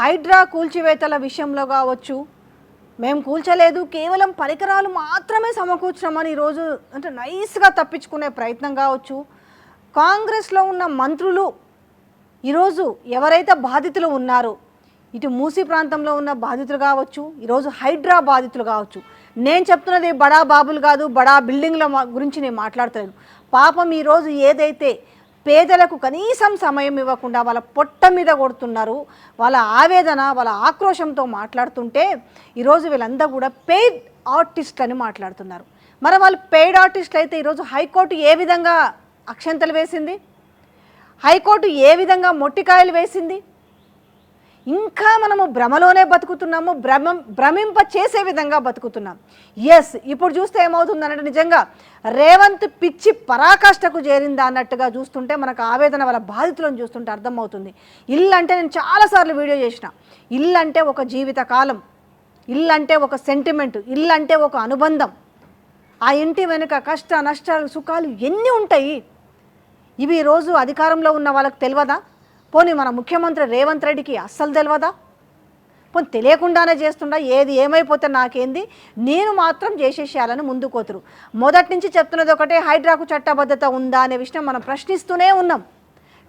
హైడ్రా కూల్చివేతల విషయంలో కావచ్చు. మేము కూల్చలేదు కేవలం పరికరాలు మాత్రమే సమకూర్చామని ఈరోజు అంటే నైస్గా తప్పించుకునే ప్రయత్నం కావచ్చు. కాంగ్రెస్లో ఉన్న మంత్రులు ఈరోజు ఎవరైతే బాధితులు ఉన్నారో ఇటు మూసీ ప్రాంతంలో ఉన్న బాధితులు కావచ్చు ఈరోజు హైడ్రా బాధితులు కావచ్చు. నేను చెప్తున్నది బడా బాబులు కాదు బడా బిల్డింగ్ల మా- గురించి నేను మాట్లాడతలేను. పాపం ఈరోజు ఏదైతే పేదలకు కనీసం సమయం ఇవ్వకుండా వాళ్ళ పొట్ట మీద కొడుతున్నారు. వాళ్ళ ఆవేదన వాళ్ళ ఆక్రోశంతో మాట్లాడుతుంటే ఈరోజు వీళ్ళంతా కూడా పెయిడ్ ఆర్టిస్ట్ అని మాట్లాడుతున్నారు. మరి వాళ్ళు పెయిడ్ ఆర్టిస్ట్ అయితే ఈరోజు హైకోర్టు ఏ విధంగా అక్షంతలు వేసింది? హైకోర్టు ఏ విధంగా మొట్టికాయలు వేసింది? ఇంకా మనము భ్రమలోనే బతుకుతున్నాము భ్రమ భ్రమింప చేసే విధంగా బతుకుతున్నాం. ఎస్ ఇప్పుడు చూస్తే ఏమవుతుందనంటే నిజంగా రేవంత్ పిచ్చి పరాకాష్ఠకు చేరిందా అన్నట్టుగా చూస్తుంటే మనకు ఆవేదన వాళ్ళ బాధితులను చూస్తుంటే అర్థమవుతుంది. ఇల్లు అంటే నేను చాలాసార్లు వీడియో చేసిన. ఇల్లు అంటే ఒక జీవిత కాలం ఇల్లు అంటే ఒక సెంటిమెంట్ ఇల్లు అంటే ఒక అనుబంధం. ఆ ఇంటి వెనుక కష్ట నష్టాలు సుఖాలు ఎన్ని ఉంటాయి? ఇవి రోజు అధికారంలో ఉన్న వాళ్ళకి తెలియదా? పోనీ మన ముఖ్యమంత్రి రేవంత్ రెడ్డికి అస్సలు తెలియదా పోనీ తెలియకుండానే చేస్తుండా ఏది ఏమైపోతే నాకేంది? నేను మాత్రం చేసేసేయాలని ముందుకోతురు మొదటి నుంచి చెప్తున్నది ఒకటే హైడ్రాకు చట్టబద్ధత ఉందా అనే విషయం మనం ప్రశ్నిస్తూనే ఉన్నాం.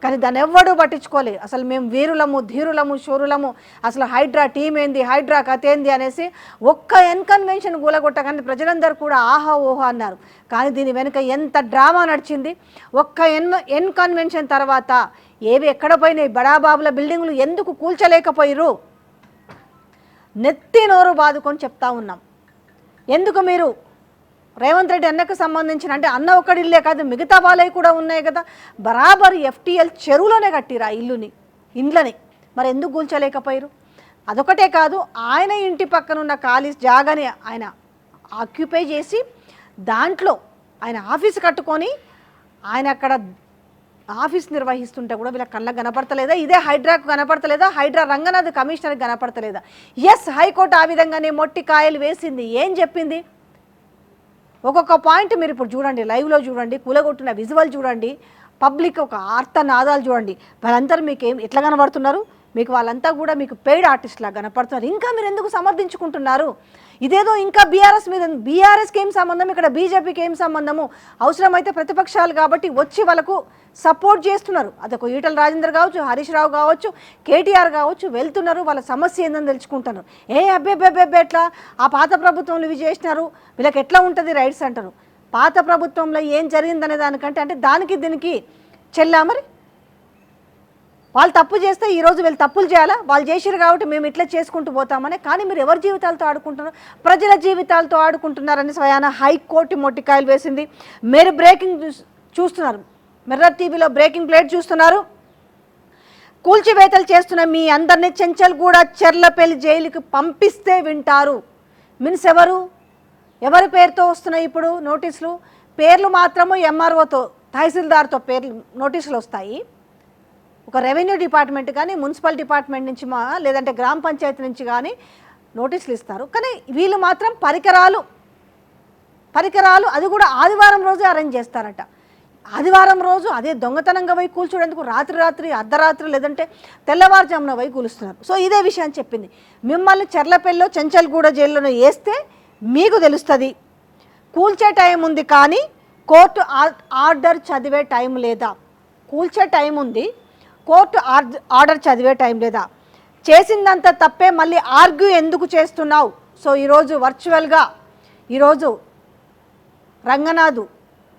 కానీ దాన్ని ఎవ్వడూ పట్టించుకోలేదు. అసలు మేము వీరులము ధీరులము శూరులము అసలు హైడ్రా టీం ఏంది హైడ్రా కథ ఏంది అనేసి ఒక్క ఎన్కన్వెన్షన్ గూలగొట్టగానే ప్రజలందరూ కూడా ఆహా ఓహా అన్నారు. కానీ దీని వెనుక ఎంత డ్రామా నడిచింది? ఒక్క ఎన్ ఎన్కన్వెన్షన్ తర్వాత ఏవి ఎక్కడ పోయినాయి? బడాబాబుల బిల్డింగులు ఎందుకు కూల్చలేకపోయిరు నెత్తి నోరు బాదుకొని చెప్తా ఉన్నాం. ఎందుకు మీరు? రేవంత్ రెడ్డి అన్నకు సంబంధించిన అంటే అన్న ఒక్కడి ఇల్లే కాదు మిగతా వాళ్ళవి కూడా ఉన్నాయి కదా. బరాబర్ ఎఫ్టీఎల్ చెరువులోనే కట్టిరా ఆ ఇల్లుని ఇండ్లని. మరి ఎందుకు కూల్చలేకపోయారు అదొకటే కాదు ఆయన ఇంటి పక్కన ఉన్న ఖాళీ జాగాని ఆయన ఆక్యుపై చేసి దాంట్లో ఆయన ఆఫీస్ కట్టుకొని ఆయన అక్కడ ఆఫీస్ నిర్వహిస్తుంటే కూడా వీళ్ళ కళ్ళకు కనపడతలేదా? ఇదే హైడ్రాకు కనపడతలేదా? హైడ్రా రంగనాథ్ కమిషనర్ కనపడతలేదా? ఎస్ హైకోర్టు ఆ విధంగానే మొట్టి కాయలు వేసింది. ఏం చెప్పింది? ఒక్కొక్క పాయింట్ మీరు ఇప్పుడు చూడండి లైవ్లో చూడండి కూలగొట్టిన విజువల్ చూడండి పబ్లిక్ ఒక ఆర్తనాదాలు చూడండి. వాళ్ళందరూ మీకు ఏం ఎట్లా కనబడుతున్నారు? మీకు వాళ్ళంతా కూడా మీకు పెయిడ్ ఆర్టిస్ట్లా కనపడుతున్నారు. ఇంకా మీరు ఎందుకు సమర్థించుకుంటున్నారు? ఇదేదో ఇంకా బీఆర్ఎస్ మీద బీఆర్ఎస్కి ఏం సంబంధం? ఇక్కడ బీజేపీకి ఏం సంబంధము? అవసరమైతే ప్రతిపక్షాలు కాబట్టి వచ్చి వాళ్ళకు సపోర్ట్ చేస్తున్నారు. అదొక ఈటల రాజేందర్ కావచ్చు హరీష్ రావు కావచ్చు కేటీఆర్ కావచ్చు వెళ్తున్నారు. వాళ్ళ సమస్య ఏందని తెలుసుకుంటున్నారు ఏ అబ్బే ఎట్లా? ఆ పాత ప్రభుత్వంలో ఇవి చేసినారు. వీళ్ళకి ఎట్లా ఉంటుంది రైట్స్ అంటారు. పాత ప్రభుత్వంలో ఏం జరిగిందనే దానికంటే అంటే దానికి దీనికి చెల్లా మరి? వాళ్ళు తప్పు చేస్తే ఈ రోజు వీళ్ళు తప్పులు చేయాలా? వాళ్ళు చేశారు కాబట్టి మేము ఇట్లా చేసుకుంటూ పోతామని. కానీ మీరు ఎవరి జీవితాలతో ఆడుకుంటున్నారు? ప్రజల జీవితాలతో ఆడుకుంటున్నారని స్వయాన హైకోర్టు మొట్టికాయలు వేసింది. మీరు బ్రేకింగ్ చూస్- చూస్తున్నారు. మిర్రర్ టీవీలో బ్రేకింగ్ ప్లేట్ చూస్తున్నారు. కూల్చివేతలు చేస్తున్న మీ అందరినీ చెంచల్గూడ చెర్లపల్లి జైలుకి పంపిస్తే వింటారు. మీన్స్ ఎవరు? ఎవరి పేరుతో వస్తున్నాయి ఇప్పుడు నోటీసులు? పేర్లు మాత్రము ఎంఆర్ఓతో తహసీల్దార్తో పేర్లు నోటీసులు వస్తాయి. ఒక రెవెన్యూ డిపార్ట్మెంట్ కానీ మున్సిపల్ డిపార్ట్మెంట్ నుంచి మా లేదంటే గ్రామ పంచాయతీ నుంచి కానీ నోటీసులు ఇస్తారు. కానీ వీళ్ళు మాత్రం పరికరాలు పరికరాలు అది కూడా ఆదివారం రోజే అరేంజ్ చేస్తారట. ఆదివారం రోజు అదే దొంగతనంగా పోయి కూల్చోడేందుకు రాత్రి రాత్రి అర్ధరాత్రి లేదంటే తెల్లవారుజామున పోయి కూలుస్తున్నారు. సో ఇదే విషయాన్ని చెప్పింది. మిమ్మల్ని చెర్లపల్లిలో చెంచల్గూడ జైల్లోనే వేస్తే మీకు తెలుస్తుంది. కూల్చే టైం ఉంది కానీ కోర్టు ఆర్డర్ చదివే టైం లేదా? కూల్చే టైం ఉంది కోర్టు ఆర్డర్ చదివే టైం లేదా? చేసిందంత తప్పే మళ్ళీ ఆర్గ్యూ ఎందుకు చేస్తున్నావు? సో ఈరోజు వర్చువల్గా ఈరోజు రంగనాథు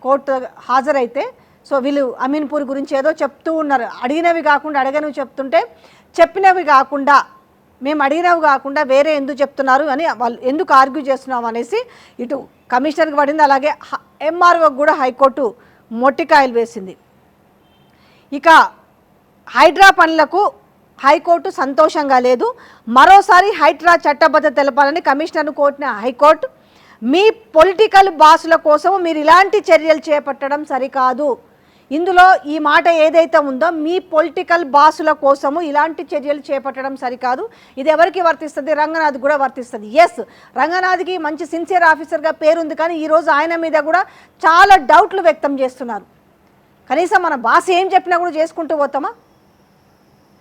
కోర్టు హాజరైతే సో వీళ్ళు అమీన్పూర్ గురించి ఏదో చెప్తూ ఉన్నారు. అడిగినవి కాకుండా అడగనివి చెప్తుంటే చెప్పినవి కాకుండా మేము అడిగినవి కాకుండా వేరే ఎందుకు చెప్తున్నారు అని వాళ్ళు ఎందుకు ఆర్గ్యూ చేస్తున్నాం అనేసి ఇటు కమిషనర్కి పడింది. అలాగే ఎంఆర్ఓకి కూడా హైకోర్టు మొట్టికాయలు వేసింది. ఇక హైడ్రా పనులకు హైకోర్టు సంతోషంగా లేదు. మరోసారి హైడ్రా చట్టబద్ధత తెలపాలని కమిషనర్ను కోరిన హైకోర్టు మీ పొలిటికల్ బాసుల కోసం మీరు ఇలాంటి చర్యలు చేపట్టడం సరికాదు. ఇందులో ఈ మాట ఏదైతే ఉందో మీ పొలిటికల్ బాసుల కోసము ఇలాంటి చర్యలు చేపట్టడం సరికాదు. ఇది ఎవరికి వర్తిస్తుంది? రంగనాథ్ కూడా వర్తిస్తుంది. ఎస్ రంగనాథ్కి మంచి సిన్సియర్ ఆఫీసర్గా పేరుంది కానీ ఈరోజు ఆయన మీద కూడా చాలా డౌట్లు వ్యక్తం చేస్తున్నారు. కనీసం మన బాస్ ఏం చెప్పినా కూడా చేసుకుంటూ పోతామా?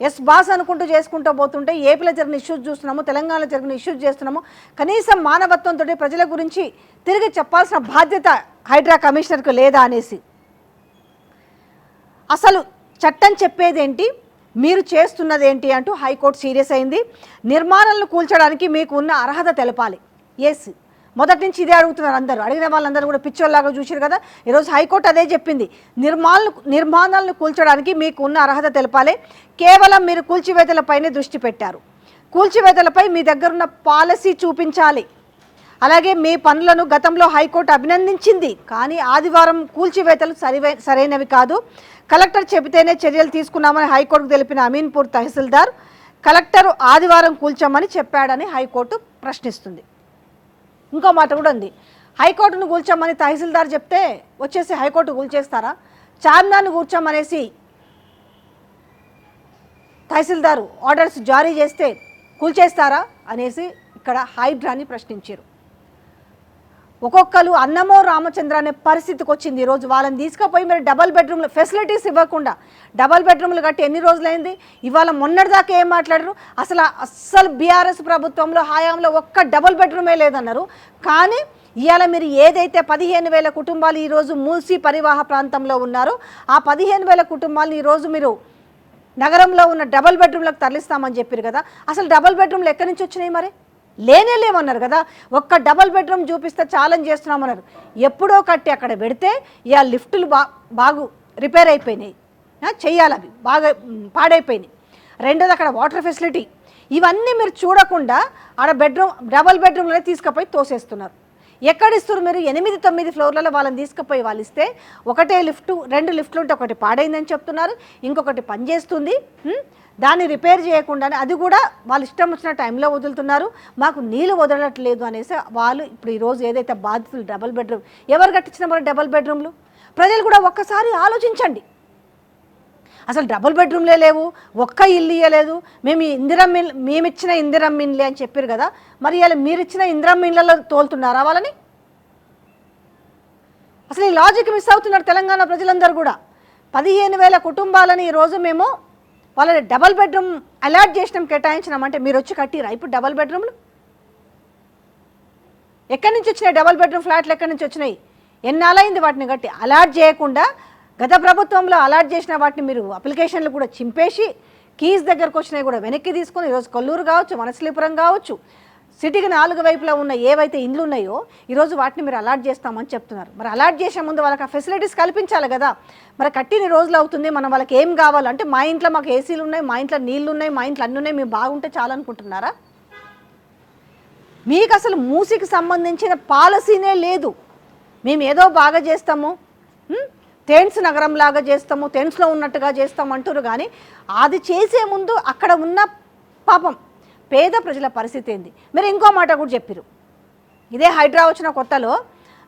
ఎస్ బాస్ అనుకుంటూ చేసుకుంటూ పోతుంటే ఏపీలో జరిగిన ఇష్యూస్ చూస్తున్నాము తెలంగాణలో జరిగిన ఇష్యూస్ చేస్తున్నాము. కనీసం మానవత్వంతో ప్రజల గురించి తిరిగి చెప్పాల్సిన బాధ్యత హైడ్రా కమిషనర్కు లేదా అనేసి. అసలు చట్టం చెప్పేదేంటి? మీరు చేస్తున్నది ఏంటి అంటూ హైకోర్టు సీరియస్ అయింది. నిర్మాణాలను కూల్చడానికి మీకు ఉన్న అర్హత తెలపాలి. ఎస్ మొదటి నుంచి ఇదే అడుగుతున్నారు అందరూ. అడిగిన వాళ్ళందరూ కూడా పిచ్చోళ్ళలాగా చూసారు కదా. ఈరోజు హైకోర్టు అదే చెప్పింది. నిర్మాణ నిర్మాణాలను కూల్చడానికి మీకు ఉన్న అర్హత తెలపాలి. కేవలం మీరు కూల్చివేతలపైనే దృష్టి పెట్టారు. కూల్చివేతలపై మీ దగ్గరున్న పాలసీ చూపించాలి. అలాగే మీ పనులను గతంలో హైకోర్టు అభినందించింది. కానీ ఆదివారం కూల్చివేతలు సరివై సరైనవి కాదు. కలెక్టర్ చెబితేనే చర్యలు తీసుకున్నామని హైకోర్టుకు తెలిపిన అమీన్పూర్ తహసీల్దార్ కలెక్టర్ ఆదివారం కూల్చామని చెప్పాడని హైకోర్టు ప్రశ్నిస్తుంది. ఇంకో మాట కూడా ఉంది. హైకోర్టును కూల్చామని తహసీల్దార్ చెప్తే వచ్చేసి హైకోర్టు కూల్చేస్తారా చార్మినార్ను కూర్చోమనేసి తహసీల్దారు ఆర్డర్స్ జారీ చేస్తే కూల్చేస్తారా అనేసి ఇక్కడ హైడ్రాని ప్రశ్నించారు. ఒక్కొక్కరు అన్నమో రామచంద్ర అనే పరిస్థితికి వచ్చింది ఈరోజు వాళ్ళని తీసుకుపోయి మీరు డబల్ బెడ్రూమ్లు ఫెసిలిటీస్ ఇవ్వకుండా డబల్ బెడ్రూమ్లు కట్టి ఎన్ని రోజులైంది? ఇవాళ మొన్నటిదాకా ఏం మాట్లాడరు? అసలు అస్సలు బీఆర్ఎస్ ప్రభుత్వంలో హయాంలో ఒక్క డబల్ బెడ్రూమే లేదన్నారు. కానీ ఇవాళ మీరు ఏదైతే పదిహేను వేల కుటుంబాలు ఈరోజు మూసి పరివాహ ప్రాంతంలో ఉన్నారో ఆ పదిహేను వేల కుటుంబాలను ఈరోజు మీరు నగరంలో ఉన్న డబల్ బెడ్రూమ్లకు తరలిస్తామని చెప్పారు కదా. అసలు డబల్ బెడ్రూమ్లు ఎక్కడి నుంచి వచ్చినాయి మరి? లేనేలేమన్నారు కదా? ఒక్క డబల్ బెడ్రూమ్ చూపిస్తే ఛాలెంజ్ చేస్తున్నామన్నారు. ఎప్పుడో కట్టి అక్కడ పెడితే ఇక లిఫ్టులు బా బాగు రిపేర్ అయిపోయినాయి. చేయాలి అవి. బాగా పాడైపోయినాయి. రెండోది అక్కడ వాటర్ ఫెసిలిటీ. ఇవన్నీ మీరు చూడకుండా ఆడ బెడ్రూమ్ డబల్ బెడ్రూమ్లోనే తీసుకుపోయి తోసేస్తున్నారు. ఎక్కడ ఇస్తారు మీరు? ఎనిమిది తొమ్మిది ఫ్లోర్లలో వాళ్ళని తీసుకుపోయి వాళ్ళు ఇస్తే ఒకటే లిఫ్ట్ రెండు లిఫ్ట్లు ఉంటే ఒకటి పాడైందని చెప్తున్నారు ఇంకొకటి పనిచేస్తుంది దాన్ని రిపేర్ చేయకుండానే అది కూడా వాళ్ళు ఇష్టం వచ్చిన టైంలో వదులుతున్నారు. మాకు నీళ్ళు వదలట్లేదు అనేసి వాళ్ళు ఇప్పుడు ఈరోజు ఏదైతే బాధితులు డబల్ బెడ్రూమ్ ఎవరు కట్టించిన మరి డబల్ బెడ్రూమ్లు? ప్రజలు కూడా ఒక్కసారి ఆలోచించండి. అసలు డబుల్ బెడ్రూమ్లే లేవు ఒక్క ఇల్లు ఇవ్వలేదు మేము ఇందిరం ఇల్ మేము ఇచ్చిన ఇందిరం ఇన్లే అని చెప్పారు కదా మరి ఇలా మీరు ఇచ్చిన ఇందిరం ఇన్లలో తోలుతున్నారా వాళ్ళని? అసలు ఈ లాజిక్ మిస్ అవుతున్నారు తెలంగాణ ప్రజలందరూ కూడా. పదిహేను వేల కుటుంబాలని ఈరోజు మేము వాళ్ళని డబల్ బెడ్రూమ్ అలాట్ చేసినాం కేటాయించినాం. అంటే మీరు వచ్చి కట్టిరా ఇప్పుడు డబల్ బెడ్రూమ్లు ఎక్కడి నుంచి వచ్చినాయి డబల్ బెడ్రూమ్ ఫ్లాట్లు ఎక్కడి నుంచి వచ్చినాయి? ఎన్నాళ్ళైంది వాటిని కట్టి? అలాట్ చేయకుండా గత ప్రభుత్వంలో అలాట్ చేసిన వాటిని మీరు అప్లికేషన్లు కూడా చింపేసి కీస్ దగ్గరకు వచ్చినాయి కూడా వెనక్కి తీసుకొని ఈరోజు కొల్లూరు కావచ్చు మనసలీపురం కావచ్చు సిటీకి నాలుగు వైపులా ఉన్న ఏవైతే ఇండ్లు ఉన్నాయో ఈరోజు వాటిని మీరు అలాట్ చేస్తామని చెప్తున్నారు. మరి అలాట్ చేసే ముందు వాళ్ళకి ఆ ఫెసిలిటీస్ కల్పించాలి కదా. మరి కట్టిన రోజులు అవుతుంది మనం వాళ్ళకి ఏం కావాలంటే మా ఇంట్లో మాకు ఏసీలు ఉన్నాయి మా ఇంట్లో నీళ్ళు ఉన్నాయి మా ఇంట్లో అన్నీ ఉన్నాయి మేము బాగుంటే చాలనుకుంటున్నారా మీకు అసలు మూసికి సంబంధించిన పాలసీనే లేదు. మేము ఏదో బాగా చేస్తాము. ఉం? నగరం లాగా చేస్తాము టెన్స్లో ఉన్నట్టుగా చేస్తాము అంటారు కానీ అది చేసే ముందు అక్కడ ఉన్న పాపం పేద ప్రజల పరిస్థితి ఏంది? మీరు ఇంకో మాట కూడా చెప్పారు ఇదే హైడ్రా వచ్చిన కొత్తలో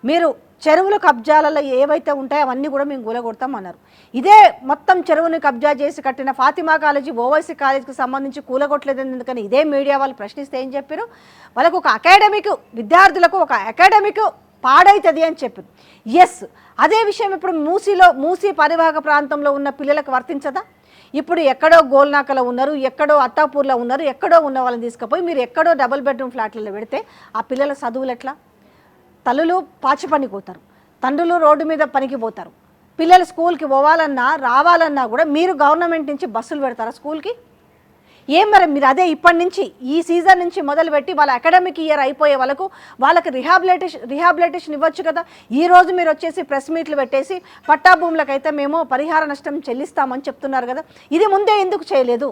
మీరు చెరువుల కబ్జాలలో ఏవైతే ఉంటాయో అవన్నీ కూడా మేము కూలగొడతాం అన్నారు. ఇదే మొత్తం చెరువుని కబ్జా చేసి కట్టిన ఫాతిమా కాలేజీ ఓవైసీ కాలేజీకి సంబంధించి కూలగొట్టలేదు ఎందుకని ఇదే మీడియా వాళ్ళు ప్రశ్నిస్తే ఏం చెప్పారు వాళ్ళకు ఒక అకాడమిక్ విద్యార్థులకు ఒక అకాడమిక్ పాడైతుంది అని చెప్పింది. ఎస్ అదే విషయం ఇప్పుడు మూసీలో మూసీ పరివాహక ప్రాంతంలో ఉన్న పిల్లలకు వర్తించదా? ఇప్పుడు ఎక్కడో గోల్నాకలో ఉన్నారు ఎక్కడో అత్తాపూర్లో ఉన్నారు ఎక్కడో ఉన్న వాళ్ళని తీసుకుపోయి మీరు ఎక్కడో డబుల్ బెడ్రూమ్ ఫ్లాట్లలో పెడితే ఆ పిల్లల చదువులు ఎట్లా? తల్లులు పాచి పనికి పోతారు తండ్రులు రోడ్డు మీద పనికి పోతారు పిల్లలు స్కూల్కి పోవాలన్నా రావాలన్నా కూడా మీరు గవర్నమెంట్ నుంచి బస్సులు పెడతారా స్కూల్కి? ఏం మరి మీరు అదే ఇప్పటి నుంచి ఈ సీజన్ నుంచి మొదలుపెట్టి వాళ్ళ అకాడమిక్ ఇయర్ అయిపోయే వాళ్ళకు వాళ్ళకి రిహాబిలిటేషన్ రిహాబిలిటేషన్ ఇవ్వచ్చు కదా? ఈ రోజు మీరు వచ్చేసి ప్రెస్ మీట్లు పెట్టేసి పట్టా భూములకైతే మేము పరిహార నష్టం చెల్లిస్తామని చెప్తున్నారు కదా? ఇది ముందే ఎందుకు చేయలేదు?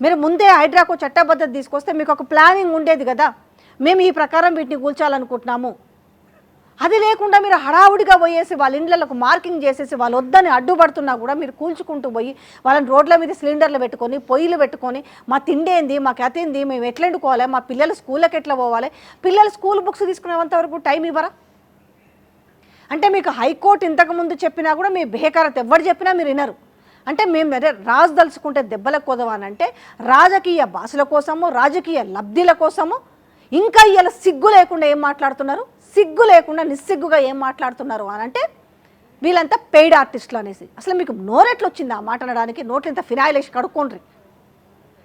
మీరు ముందే హైడ్రాకు చట్టబద్ధత తీసుకొస్తే మీకు ఒక ప్లానింగ్ ఉండేది కదా? మేము ఈ ప్రకారం వీటిని కూల్చాలనుకుంటున్నాము. అది లేకుండా మీరు హడావుడిగా పోయేసి వాళ్ళ ఇండ్లకు మార్కింగ్ చేసేసి వాళ్ళు వద్దని అడ్డుపడుతున్నా కూడా మీరు కూల్చుకుంటూ పోయి వాళ్ళని రోడ్ల మీద సిలిండర్లు పెట్టుకొని పొయ్యిలు పెట్టుకొని మా తిండేంది మా కథేంది మేము ఎట్లా వండుకోవాలి మా పిల్లలు స్కూళ్ళకి ఎట్లా పోవాలి పిల్లలు స్కూల్ బుక్స్ తీసుకునేంత వరకు టైం ఇవ్వరా? అంటే మీకు హైకోర్టు ఇంతకుముందు చెప్పినా కూడా మీ బేకారత ఎవరు చెప్పినా మీరు వినరు. అంటే మేము అదే రాజు దలుచుకుంటే దెబ్బలకు కొదవానంటే రాజకీయ భాషల కోసము రాజకీయ లబ్ధిల కోసము ఇంకా ఇలా సిగ్గు లేకుండా ఏం మాట్లాడుతున్నారు? సిగ్గు లేకుండా నిస్సిగ్గుగా ఏం మాట్లాడుతున్నారు అని అంటే వీళ్ళంతా పెయిడ్ ఆర్టిస్టులు అనేసి. అసలు మీకు నోరెట్లు వచ్చింది ఆ మాట అనడానికి? నోట్లు ఇంత ఫినాయిల్ వేసి కడుక్కోండ్రి.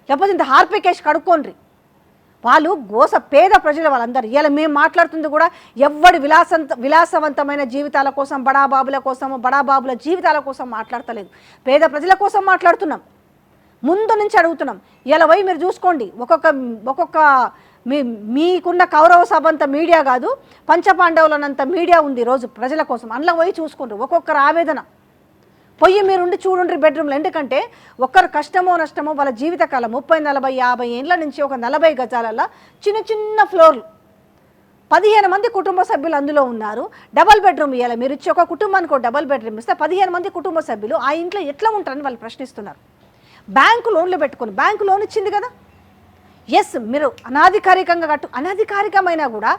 లేకపోతే ఇంత హార్పికేసి కడుక్కోండ్రి. వాళ్ళు గోస పేద ప్రజలు వాళ్ళందరూ. ఇలా మేము మాట్లాడుతుంది కూడా ఎవ్వడి విలాసంత విలాసవంతమైన జీవితాల కోసం బడాబాబుల కోసం బడాబాబుల జీవితాల కోసం మాట్లాడతలేదు. పేద ప్రజల కోసం మాట్లాడుతున్నాం. ముందు నుంచి అడుగుతున్నాం. ఇలా పోయి మీరు చూసుకోండి. ఒక్కొక్క ఒక్కొక్క మీ మీకున్న కౌరవ సభ అంత మీడియా కాదు పంచపాండవులనంత మీడియా ఉంది రోజు ప్రజల కోసం. అందులో పోయి చూసుకోండి ఒక్కొక్కరు ఆవేదన. పొయ్యి మీరుండి చూడండి బెడ్రూమ్లో. ఎందుకంటే ఒక్కరు కష్టమో నష్టమో వాళ్ళ జీవితకాలం ముప్పై నలభై యాభై ఏళ్ళ నుంచి ఒక నలభై గజాలలో చిన్న చిన్న ఫ్లోర్లు. పదిహేను మంది కుటుంబ సభ్యులు అందులో ఉన్నారు. డబల్ బెడ్రూమ్ ఇవ్వాలి మీరు ఇచ్చి ఒక కుటుంబానికి ఒక డబల్ బెడ్రూమ్ ఇస్తే పదిహేను మంది కుటుంబ సభ్యులు ఆ ఇంట్లో ఎట్లా ఉంటారని వాళ్ళు ప్రశ్నిస్తున్నారు. బ్యాంకు లోన్లు పెట్టుకుని. బ్యాంకు లోన్ ఇచ్చింది కదా. ఎస్ మీరు అనాధికారికంగా కట్టు అనధికారికమైనా కూడా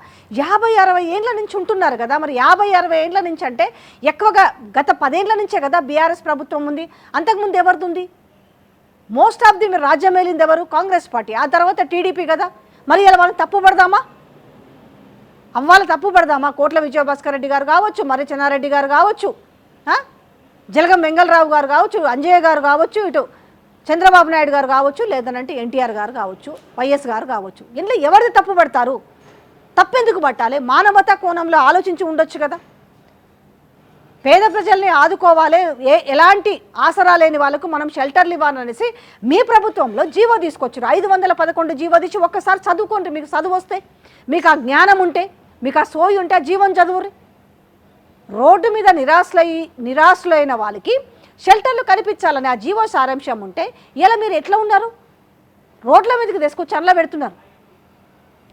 యాభై అరవై ఏండ్ల నుంచి ఉంటున్నారు కదా మరి యాభై అరవై ఏండ్ల నుంచి అంటే ఎక్కువగా గత పదేండ్ల నుంచే కదా బీఆర్ఎస్ ప్రభుత్వం ఉంది. అంతకుముందు ఎవరిది ఉంది మోస్ట్ ఆఫ్ ది మీరు రాజ్యం వెళ్ళింది ఎవరు? Congress party. ఆ తర్వాత టీడీపీ కదా. మరి ఇలా మనం తప్పు పడదామా? అవ్వాలి తప్పు పడదామా? కోట్ల విజయభాస్కర్ రెడ్డి గారు కావచ్చు మర్రి చెన్నారెడ్డి గారు కావచ్చు జలగం వెంగళరావు గారు కావచ్చు అంజయ్య గారు కావచ్చు ఇటు చంద్రబాబు నాయుడు గారు కావచ్చు లేదనంటే ఎన్టీఆర్ గారు కావచ్చు వైఎస్ గారు కావచ్చు ఇంట్లో ఎవరిది తప్పు పడతారు? తప్పెందుకు పట్టాలి? మానవతా కోణంలో ఆలోచించి ఉండొచ్చు కదా. పేద ప్రజల్ని ఆదుకోవాలి. ఏ ఎలాంటి ఆసరా లేని వాళ్ళకు మనం షెల్టర్లు ఇవ్వాలనేసి మీ ప్రభుత్వంలో జీవో తీసుకొచ్చారు. ఐదు వందల పదకొండు జీవో తీసి ఒక్కసారి చదువుకోండి. మీకు చదువు వస్తే మీకు ఆ జ్ఞానం ఉంటే మీకు ఆ సోయి ఉంటే ఆ జీవం చదువురి రోడ్డు మీద నిరాశలై నిరాశలైన వాళ్ళకి షెల్టర్లు కనిపించాలని ఆ జీవో సారాంశం ఉంటే ఇలా మీరు ఎట్లా ఉన్నారు? రోడ్ల మీదకి తీసుకొచ్చి అలా పెడుతున్నారు.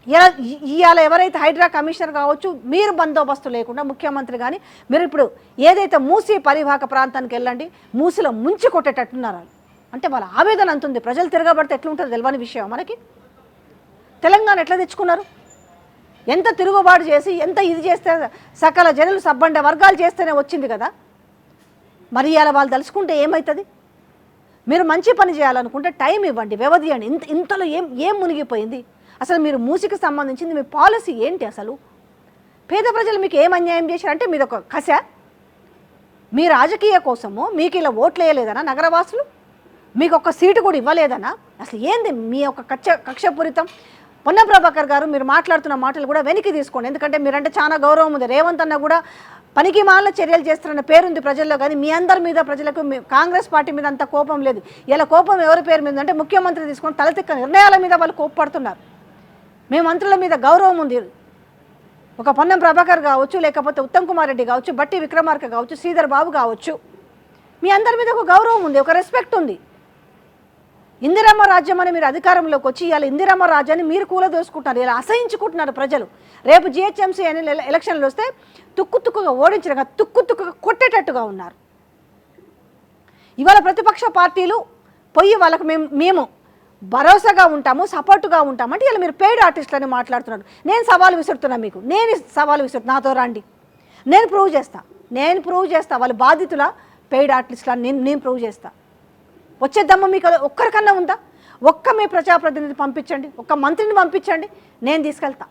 ఇలా ఇవాళ ఎవరైతే హైడ్రా కమిషనర్ కావచ్చు మీరు బందోబస్తు లేకుండా ముఖ్యమంత్రి కానీ మీరు ఇప్పుడు ఏదైతే మూసి పరివాహక ప్రాంతానికి వెళ్ళండి మూసిలో ముంచి కొట్టేటట్టున్నారు అంటే వాళ్ళ ఆవేదన అంతుంది ప్రజలు తిరగబడితే ఎట్లుంటుందో తెలియని విషయం మనకి. తెలంగాణ ఎట్లా తెచ్చుకున్నారు? ఎంత తిరుగుబాటు చేసి ఎంత ఇది చేస్తే సకల జనులు సబ్బండ వర్గాలు చేస్తేనే వచ్చింది కదా. మరి ఇలా వాళ్ళు తలుచుకుంటే ఏమవుతుంది మీరు మంచి పని చేయాలనుకుంటే టైం ఇవ్వండి వ్యవధి ఇవ్వండి ఇంత ఇంతలో ఏం ఏం మునిగిపోయింది? అసలు మీరు మూసికి సంబంధించింది మీ పాలసీ ఏంటి అసలు? పేద ప్రజలు మీకు ఏం అన్యాయం చేశారంటే మీద ఒక కష మీ రాజకీయ కోసము మీకు ఇలా ఓట్లు వేయలేదనా నగరవాసులు? మీకు ఒక సీటు కూడా ఇవ్వలేదనా? అసలు ఏంది మీ యొక్క కక్ష కక్షపూరితం? పొన్న ప్రభాకర్ గారు మీరు మాట్లాడుతున్న మాటలు కూడా వెనక్కి తీసుకోండి. ఎందుకంటే మీరంటే చాలా గౌరవం ఉంది. రేవంత్ అన్న కూడా పనికి మాలిన చర్యలు చేస్తున్న పేరుంది ప్రజల్లో కానీ మీ అందరి మీద ప్రజలకు కాంగ్రెస్ పార్టీ మీద అంత కోపం లేదు. ఇలా కోపం ఎవరి పేరు మీద అంటే ముఖ్యమంత్రి తీసుకొని తలతిక్క నిర్ణయాల మీద వాళ్ళు కోప్పడుతున్నారు. మీ మంత్రుల మీద గౌరవం ఉంది. ఒక పొన్నం ప్రభాకర్ కావచ్చు లేకపోతే ఉత్తమ్ కుమార్ రెడ్డి కావచ్చు బట్టి విక్రమార్క కావచ్చు శ్రీధర్ బాబు కావచ్చు. మీ అందరి మీద ఒక గౌరవం ఉంది ఒక రెస్పెక్ట్ ఉంది. ఇందిరమ్మ రాజ్యం అని మీరు అధికారంలోకి వచ్చి ఇలా ఇందిరమ్మ రాజ్యాన్ని మీరు కూలదోసుకుంటున్నారు ఇలా అసహించుకుంటున్నారు ప్రజలు. రేపు జిహెచ్ఎంసీ అనే ఎలక్షన్లు వస్తే తుక్కు తుక్కుగా ఓడించడంగా తుక్కు తుక్కుగా కొట్టేటట్టుగా ఉన్నారు. ఇవాళ ప్రతిపక్ష పార్టీలు పోయి వాళ్ళకు మేము మేము భరోసాగా ఉంటాము సపోర్టుగా ఉంటాము అంటే ఇలా మీరు పెయిడ్ ఆర్టిస్టులని మాట్లాడుతున్నారు. నేను సవాల్ విసురుతున్నా మీకు. నేను సవాల్ విసురుతున్నా. నాతో రండి. నేను ప్రూవ్ చేస్తా. నేను ప్రూవ్ చేస్తా. వాళ్ళ బాధితుల పెయిడ్ ఆర్టిస్టులని నేను నేను ప్రూవ్ చేస్తా వచ్చేద్దామా మీకు ఒక్కరికన్నా ఉందా? ఒక్క మీ ప్రజాప్రతినిధి పంపించండి ఒక్క మంత్రిని పంపించండి నేను తీసుకెళ్తా.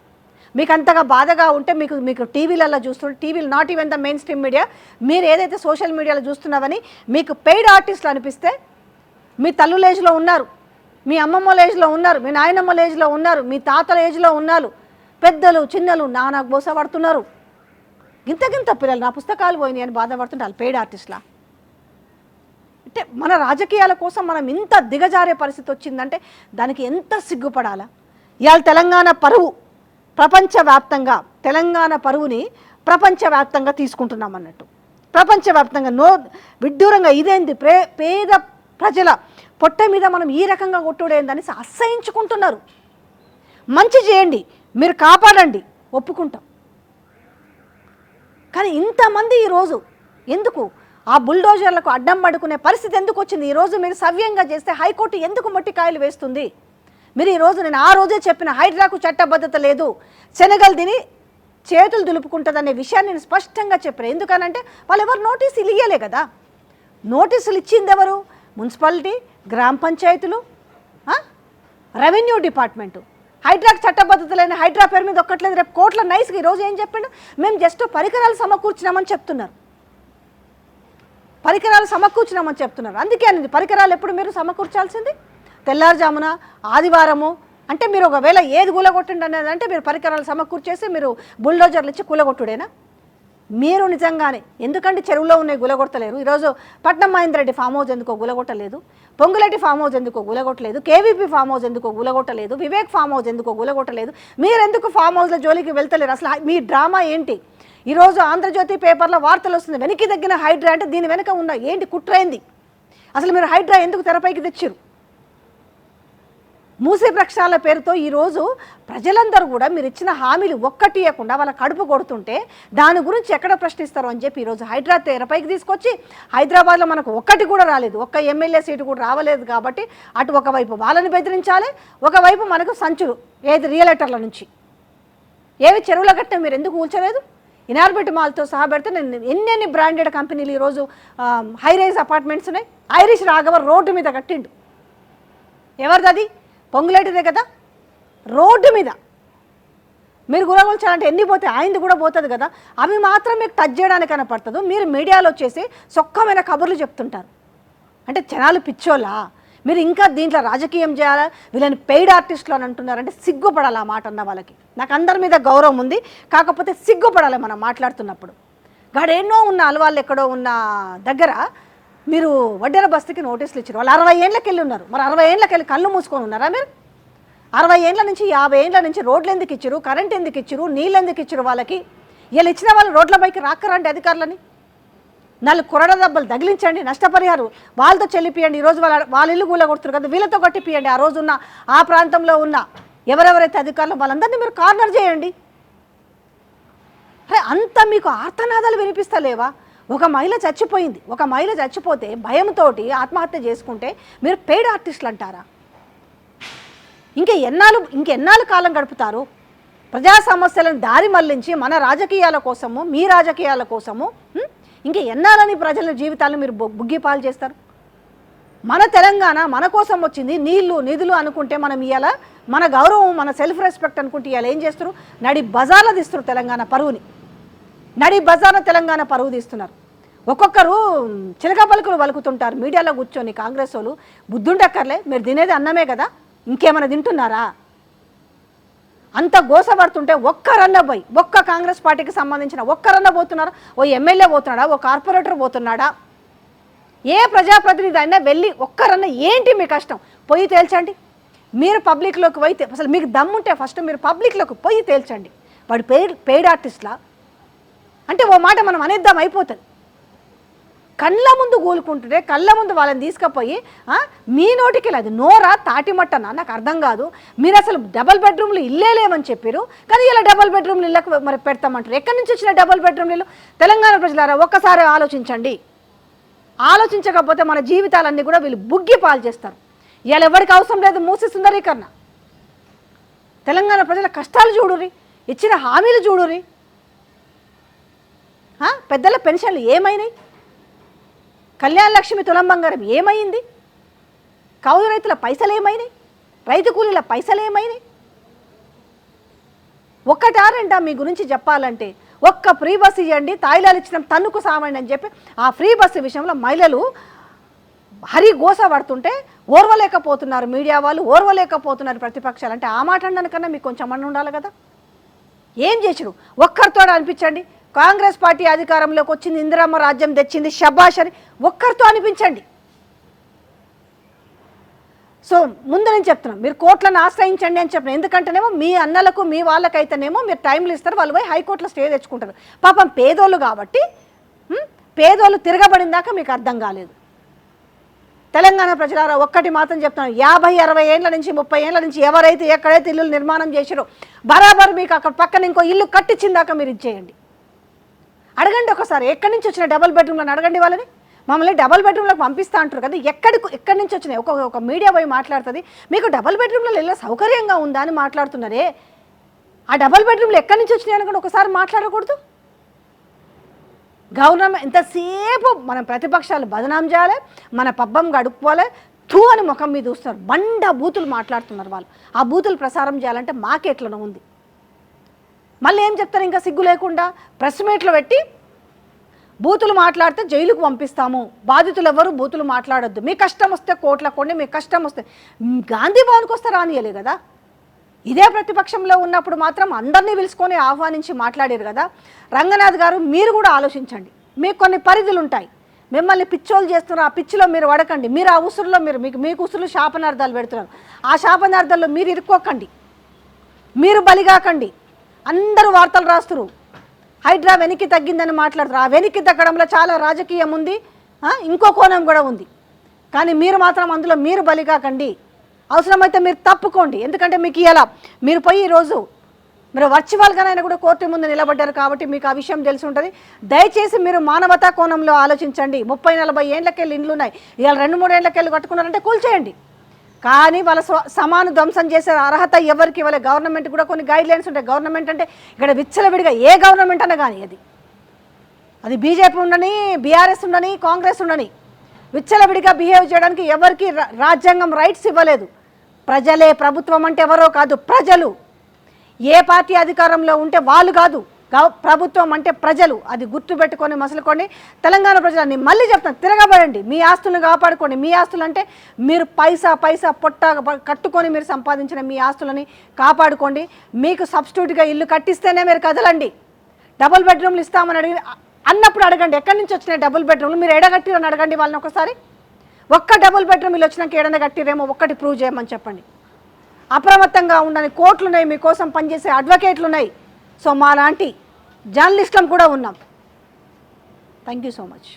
మీకు అంతగా బాధగా ఉంటే మీకు మీకు టీవీలలో చూస్తుంటే టీవీలు not even the main stream media మీరు ఏదైతే సోషల్ మీడియాలో చూస్తున్నావని మీకు పెయిడ్ ఆర్టిస్టులు అనిపిస్తే మీ తల్లుల ఏజ్లో ఉన్నారు మీ అమ్మమ్మల ఏజ్లో ఉన్నారు మీ నాయనమ్మల ఏజ్లో ఉన్నారు మీ తాతల ఏజ్లో ఉన్నారు పెద్దలు చిన్నలు నానా బోస పడుతున్నారు. గింత పిల్లలు నా పుస్తకాలు పోయినాయి అని బాధపడుతుంటే పెయిడ్ ఆర్టిస్టులా అంటే మన రాజకీయాల కోసం మనం ఇంత దిగజారే పరిస్థితి వచ్చిందంటే దానికి ఎంత సిగ్గుపడాలా? ఇవాళ తెలంగాణ పరువు ప్రపంచవ్యాప్తంగా తెలంగాణ పరువుని ప్రపంచవ్యాప్తంగా తీసుకుంటున్నాం అన్నట్టు. ప్రపంచవ్యాప్తంగా నో విడ్డూరంగా ఇదేంది? ప్రే పేద ప్రజల పొట్ట మీద మనం ఈ రకంగా కొట్టుడేందని అసహించుకుంటున్నారు. మంచి చేయండి మీరు కాపాడండి ఒప్పుకుంటాం. కానీ ఇంతమంది ఈరోజు ఎందుకు ఆ బుల్డోజర్లకు అడ్డం పడుకునే పరిస్థితి ఎందుకు వచ్చింది? ఈరోజు మీరు సవ్యంగా చేస్తే హైకోర్టు ఎందుకు మొట్టికాయలు వేస్తుంది? మీరు ఈరోజు నేను ఆ రోజే చెప్పిన హైడ్రాకు చట్టబద్ధత లేదు. శనగలు తిని చేతులు దులుపుకుంటుందనే విషయాన్ని నేను స్పష్టంగా చెప్పాను. ఎందుకనంటే వాళ్ళు ఎవరు నోటీసులు ఇయ్యలే కదా. నోటీసులు ఇచ్చింది ఎవరు? మున్సిపాలిటీ గ్రామ పంచాయతీలు రెవెన్యూ డిపార్ట్మెంటు. హైడ్రాక్ చట్టబద్ధత లేని హైడ్రా పేరు మీద ఒక్కట్లేదు. రేపు కోట్ల నైస్గా ఈరోజు ఏం చెప్పిండు? మేము జస్ట్ పరికరాలు సమకూర్చినామని చెప్తున్నారు. పరికరాలు సమకూర్చినామని చెప్తున్నారు. అందుకే అనేది పరికరాలు ఎప్పుడు మీరు సమకూర్చాల్సింది? తెల్లారుజామున ఆదివారము అంటే మీరు ఒకవేళ ఏది కూలగొట్టండి అనేది అంటే మీరు పరికరాలు సమకూర్చేసి మీరు బుల్డోజర్లు ఇచ్చి కూలగొట్టుడేనా? మీరు నిజంగానే ఎందుకంటే చెరువులో ఉన్నాయి గులగొట్టలేరు. ఈరోజు పట్నం మహేందర్ రెడ్డి ఫామ్ హౌస్ ఎందుకో గులగొట్టలేదు? పొంగులెట్టి ఫామ్ హౌస్ ఎందుకో గులగొట్టలేదు? కేవీపీ ఫామ్ హౌస్ ఎందుకో గులగొట్టలేదు? వివేక్ ఫామ్ హౌస్ ఎందుకో గులగొట్టలేదు? మీరు ఎందుకు ఫామ్ హౌస్లో జోలికి వెళ్తలేరు? అసలు మీ డ్రామా ఏంటి? ఈరోజు ఆంధ్రజ్యోతి పేపర్లో వార్తలు వస్తుంది. వెనక్కి తగ్గిన హైడ్రా అంటే దీని వెనక ఉన్న ఏంటి కుట్రైంది? అసలు మీరు హైడ్రా ఎందుకు తెరపైకి తెచ్చారు? మూసీ ప్రక్షాళన పేరుతో ఈరోజు ప్రజలందరూ కూడా మీరు ఇచ్చిన హామీలు ఒక్కటి ఇవ్వకుండా వాళ్ళ కడుపు కొడుతుంటే దాని గురించి ఎక్కడ ప్రశ్నిస్తారు అని చెప్పి ఈరోజు హైదరాబాద్ తెరపైకి తీసుకొచ్చి హైదరాబాద్లో మనకు ఒక్కటి కూడా రాలేదు. ఒక్క ఎమ్మెల్యే సీటు కూడా రావలేదు కాబట్టి అటు ఒకవైపు వాళ్ళని బెదిరించాలి ఒకవైపు మనకు సంచులు ఏది రియలేటర్ల నుంచి? ఏవి చెరువుల గట్ట మీరు ఎందుకు కూల్చలేదు? ఇనార్బిట్ మాల్తో సహా పెడితే నేను ఎన్ని ఎన్ని బ్రాండెడ్ కంపెనీలు ఈరోజు హై రైజ్ అపార్ట్మెంట్స్ ఉన్నాయి. ఐరిష్ రాఘవ రోడ్డు మీద కట్టిండు. ఎవరిది అది? పొంగులేటిదే కదా? రోడ్డు మీద. మీరు గురగొల్చాలంటే ఎన్ని పోతే ఆయనది కూడా పోతుంది కదా? అవి మాత్రం మీకు టచ్ చేయడానికి కనపడుతుంది. మీరు మీడియాలో వచ్చేసి సొక్కమైన కబుర్లు చెప్తుంటారు. అంటే జనాలు పిచ్చోలా మీరు ఇంకా దీంట్లో రాజకీయం చేయాలా? వీళ్ళని పెయిడ్ ఆర్టిస్టులు అని అంటున్నారంటే సిగ్గుపడాలి ఆ మాట అన్న వాళ్ళకి. నాకు అందరి మీద గౌరవం ఉంది. కాకపోతే సిగ్గుపడాలి మనం మాట్లాడుతున్నప్పుడు. గాడెన్నో ఉన్న అలవాళ్ళు ఎక్కడో ఉన్న దగ్గర మీరు వడ్డెర బస్తీకి నోటీసులు ఇచ్చారు. వాళ్ళు అరవై ఏళ్ళకి వెళ్ళి ఉన్నారు. మరి అరవై ఏళ్ళకి వెళ్ళి కళ్ళు మూసుకొని ఉన్నారా మీరు? అరవై ఏళ్ళ నుంచి యాభై ఏళ్ళ నుంచి రోడ్లు ఎందుకు ఇచ్చారు? కరెంట్ ఎందుకు ఇచ్చారు? నీళ్ళు ఎందుకు ఇచ్చారు వాళ్ళకి? వీళ్ళు ఇచ్చిన వాళ్ళు రోడ్ల పైకి రాకరండి అధికారులని. నాలుగు కొరడ దెబ్బలు తగిలించండి నష్టపరిహారం. వాళ్ళతో చెల్లిపియండి ఈరోజు వాళ్ళ వాళ్ళ ఇల్లు గూల కొడుతున్నారు కదా వీళ్ళతో కొట్టిపియండి. ఆ రోజు ఉన్న ఆ ప్రాంతంలో ఉన్న ఎవరెవరైతే అధికారులు వాళ్ళందరినీ మీరు కార్నర్ చేయండి. అరే అంత మీకు ఆర్తనాదాలు వినిపిస్తలేవా? ఒక మహిళ చచ్చిపోయింది. ఒక మహిళ చచ్చిపోతే భయంతో ఆత్మహత్య చేసుకుంటే మీరు పెయిడ్ ఆర్టిస్టులు అంటారా? ఇంకా ఎన్నాళ్ళు ఇంకెన్నాళ్ళు కాలం గడుపుతారు? ప్రజా సమస్యలను దారి మళ్ళించి మన రాజకీయాల కోసము మీ రాజకీయాల కోసము ఇంకా ఎన్నారని ప్రజల జీవితాలను మీరు బొ- బుగ్గిపాలు చేస్తారు? మన తెలంగాణ మన కోసం వచ్చింది నీళ్ళు నిధులు అనుకుంటే మనం ఇవాళ మన గౌరవం మన సెల్ఫ్ రెస్పెక్ట్ అనుకుంటే ఇవాళ ఏం చేస్తారు? నడి బజార్లో తీస్తారు తెలంగాణ పరువుని. నడి బజార్లో తెలంగాణ పరువు తీస్తున్నారు. ఒక్కొక్కరు చిలక పలుకులు పలుకుతుంటారు. మీడియాలో కూర్చొని కాంగ్రెస్ వాళ్ళు బుద్ధుండక్కర్లే మీరు తినేది అన్నమే కదా ఇంకేమైనా తింటున్నారా? అంత గోసపడుతుంటే ఒక్కరన్న పోయి ఒక్క కాంగ్రెస్ పార్టీకి సంబంధించిన ఒక్కరన్న పోతున్నారు. ఓ ఎమ్మెల్యే పోతున్నాడా? ఓ కార్పొరేటర్ పోతున్నాడా? ఏ ప్రజాప్రతినిధి అయినా వెళ్ళి ఒక్కరన్నా ఏంటి మీ కష్టం? పోయి తేల్చండి. మీరు పబ్లిక్లోకి పోయి అసలు మీకు దమ్ముంటే ఫస్ట్ మీరు పబ్లిక్లోకి పోయి తేల్చండి. వాడు పెయిడ్ పెయిడ్ ఆర్టిస్ట్లా. అంటే ఓ మాట మనం అనేద్దాం అయిపోతుంది. కళ్ళ ముందు కూలుకుంటుంటే కళ్ళ ముందు వాళ్ళని తీసుకుపోయి మీ నోటికి అది నోరా తాటిమట్టనా నాకు అర్థం కాదు. మీరు అసలు డబల్ బెడ్రూమ్లు ఇల్లే లేవని చెప్పారు కానీ ఇలా డబల్ బెడ్రూమ్లు ఇళ్ళకు మరి పెడతామంటారు. ఎక్కడి నుంచి వచ్చిన డబల్ బెడ్రూమ్లు తెలంగాణ ప్రజలారా ఒక్కసారి ఆలోచించండి. ఆలోచించకపోతే మన జీవితాలన్నీ కూడా వీళ్ళు బుగ్గి పాలు చేస్తారు. ఇవాళ ఎవరికి అవసరం లేదు మూసి సుందరీకరణ. తెలంగాణ ప్రజల కష్టాలు చూడురి ఇచ్చిన హామీలు చూడురి పెద్దల పెన్షన్లు ఏమైనాయి? కళ్యాణ లక్ష్మి తులం బంగారం ఏమైంది? కౌలు రైతుల పైసలు ఏమైనాయి రైతు కూలీల పైసలు ఏమైనాయి ఒక్కటా రెండా మీ గురించి చెప్పాలంటే ఒక్క ఫ్రీ బస్సు ఇవ్వండి తాయిలాలు ఇచ్చిన తన్నుకు సామండి అని చెప్పి ఆ ఫ్రీ బస్సు విషయంలో మహిళలు హరి గోస పడుతుంటే ఓర్వలేకపోతున్నారు మీడియా వాళ్ళు ఓర్వలేకపోతున్నారు ప్రతిపక్షాలు. అంటే ఆ మాట అనడానికన్నా మీకు కొంచెం అన్న ఉండాలి కదా? ఏం చేసిరు ఒక్కరితో అనిపించండి. కాంగ్రెస్ పార్టీ అధికారంలోకి వచ్చింది ఇందిరమ్మ రాజ్యం తెచ్చింది షబాష్ అని ఒక్కరితో అనిపించండి. సో ముందు నేను చెప్తున్నాను మీరు కోర్టులను ఆశ్రయించండి అని చెప్పిన ఎందుకంటేనేమో మీ అన్నలకు మీ వాళ్ళకైతేనేమో మీరు టైంలు ఇస్తారు వాళ్ళు పోయి హైకోర్టులో స్టే తెచ్చుకుంటారు. పాపం పేదోళ్ళు కాబట్టి పేదోళ్ళు తిరగబడిన దాకా మీకు అర్థం కాలేదు. తెలంగాణ ప్రజలారా ఒక్కటి మాత్రం చెప్తున్నాను యాభై అరవై ఏళ్ళ నుంచి ముప్పై ఏళ్ళ నుంచి ఎవరైతే ఎక్కడైతే ఇల్లు నిర్మాణం చేసారో బరాబర్ మీకు అక్కడ పక్కన ఇంకో ఇల్లు కట్టించిన దాకా మీరు ఇచ్చేయండి అడగండి ఒకసారి ఎక్కడి నుంచి వచ్చిన డబుల్ బెడ్రూమ్లను అడగండి వాళ్ళని? మమ్మల్ని డబల్ బెడ్రూమ్లకు పంపిస్తా అంటారు కదా ఎక్కడి ఎక్కడి నుంచి వచ్చినాయి? ఒక ఒక మీడియా పోయి మాట్లాడుతుంది మీకు డబల్ బెడ్రూమ్లలో ఇలా సౌకర్యంగా ఉందా అని మాట్లాడుతున్నారే? ఆ డబల్ బెడ్రూమ్లు ఎక్కడి నుంచి వచ్చినాయి అనుకుంటే కూడా ఒకసారి మాట్లాడకూడదు? గవర్నమెంట్ ఎంతసేపు మన ప్రతిపక్షాలు బదనాం చేయాలి మన పబ్బం గడుపుకోవాలి థూ అని ముఖం మీద చూస్తున్నారు. బండ బూతులు మాట్లాడుతున్నారు వాళ్ళు. ఆ బూతులు ప్రసారం చేయాలంటే మాకెట్లనో ఉంది. మళ్ళీ ఏం చెప్తారు? ఇంకా సిగ్గు లేకుండా ప్రెస్ మీట్లు పెట్టి బూతులు మాట్లాడితే జైలుకు పంపిస్తాము. బాధితులు ఎవరు బూతులు మాట్లాడొద్దు. మీ కష్టం వస్తే కోట్ల కొండి మీ కష్టం వస్తే గాంధీ భవన్కి వస్తే రానియలే కదా? ఇదే ప్రతిపక్షంలో ఉన్నప్పుడు మాత్రం అందరినీ పిలుచుకొని ఆహ్వానించి మాట్లాడారు కదా? రంగనాథ్ గారు మీరు కూడా ఆలోచించండి. మీకు కొన్ని పరిధులు ఉంటాయి మిమ్మల్ని పిచ్చోలు చేస్తున్నారు. ఆ పిచ్చిలో మీరు వడకండి. మీరు ఆ ఉసురులో మీరు మీకు మీకు ఉసురులు శాపనార్థాలు పెడుతున్నారు. ఆ శాపనార్థాల్లో మీరు ఇరుక్కోకండి. మీరు బలిగాకండి. అందరూ వార్తలు రాస్తురు హైడ్రా వెనక్కి తగ్గిందని మాట్లాడుతారు ఆ వెనక్కి తగ్గడంలో చాలా రాజకీయం ఉంది. ఇంకో కోణం కూడా ఉంది. కానీ మీరు మాత్రం అందులో మీరు బలి కాకండి. అవసరమైతే మీరు తప్పుకోండి. ఎందుకంటే మీకు ఇలా మీరు పోయి ఈరోజు మీరు వర్చువల్గానైనా కూడా కోర్టు ముందు నిలబడ్డారు కాబట్టి మీకు ఆ విషయం తెలిసి ఉంటుంది దయచేసి మీరు మానవతా కోణంలో ఆలోచించండి. ముప్పై నలభై ఏళ్ళకెళ్ళి ఇండ్లు ఉన్నాయి ఇవాళ రెండు మూడు ఏళ్ళకెళ్ళి కట్టుకున్నారంటే కూల్చేయండి. కానీ వాళ్ళ స్వ సమాన ధ్వంసం చేసే అర్హత ఎవరికి? ఇవ్వలే గవర్నమెంట్ కూడా కొన్ని గైడ్ లైన్స్ ఉంటాయి. గవర్నమెంట్ అంటే ఇక్కడ విచ్చలవిడిగా ఏ గవర్నమెంట్ అన్నా కానీ అది. అది బీజేపీ ఉండని బీఆర్ఎస్ ఉండని కాంగ్రెస్ ఉండని విచ్చలవిడిగా బిహేవ్ చేయడానికి ఎవరికి రాజ్యాంగం రైట్స్ ఇవ్వలేదు. ప్రజలే ప్రభుత్వం అంటే ఎవరో కాదు ప్రజలు. ఏ పార్టీ అధికారంలో ఉంటే వాళ్ళు కాదు. ప్రభుత్వం అంటే ప్రజలు అది గుర్తుపెట్టుకొని మసలుకోండి. తెలంగాణ ప్రజలని మళ్ళీ చెప్తాను తిరగబడండి. మీ ఆస్తులను కాపాడుకోండి. మీ ఆస్తులు అంటే మీరు పైసా పైసా పొట్ట కట్టుకొని మీరు సంపాదించిన మీ ఆస్తులని కాపాడుకోండి. మీకు సబ్స్టిట్యూట్గా ఇల్లు కట్టిస్తేనే మీరు కదలండి. డబుల్ బెడ్రూమ్లు ఇస్తామని అడిగి అన్నప్పుడు అడగండి ఎక్కడి నుంచి వచ్చినాయి డబుల్ బెడ్రూమ్లు? మీరు ఎడగట్టిరని అడగండి వాళ్ళని ఒకసారి. ఒక్క డబుల్ బెడ్రూమ్ ఇల్లు వచ్చినాక ఏడన కట్టిరేమో ఒక్కటి ప్రూవ్ చేయమని చెప్పండి. అప్రమత్తంగా ఉండని కోట్లున్నాయి మీకోసం పనిచేసే అడ్వకేట్లు ఉన్నాయి సో మా లాంటి జర్నలిస్టులం కూడా ఉన్నాం. Thank you so much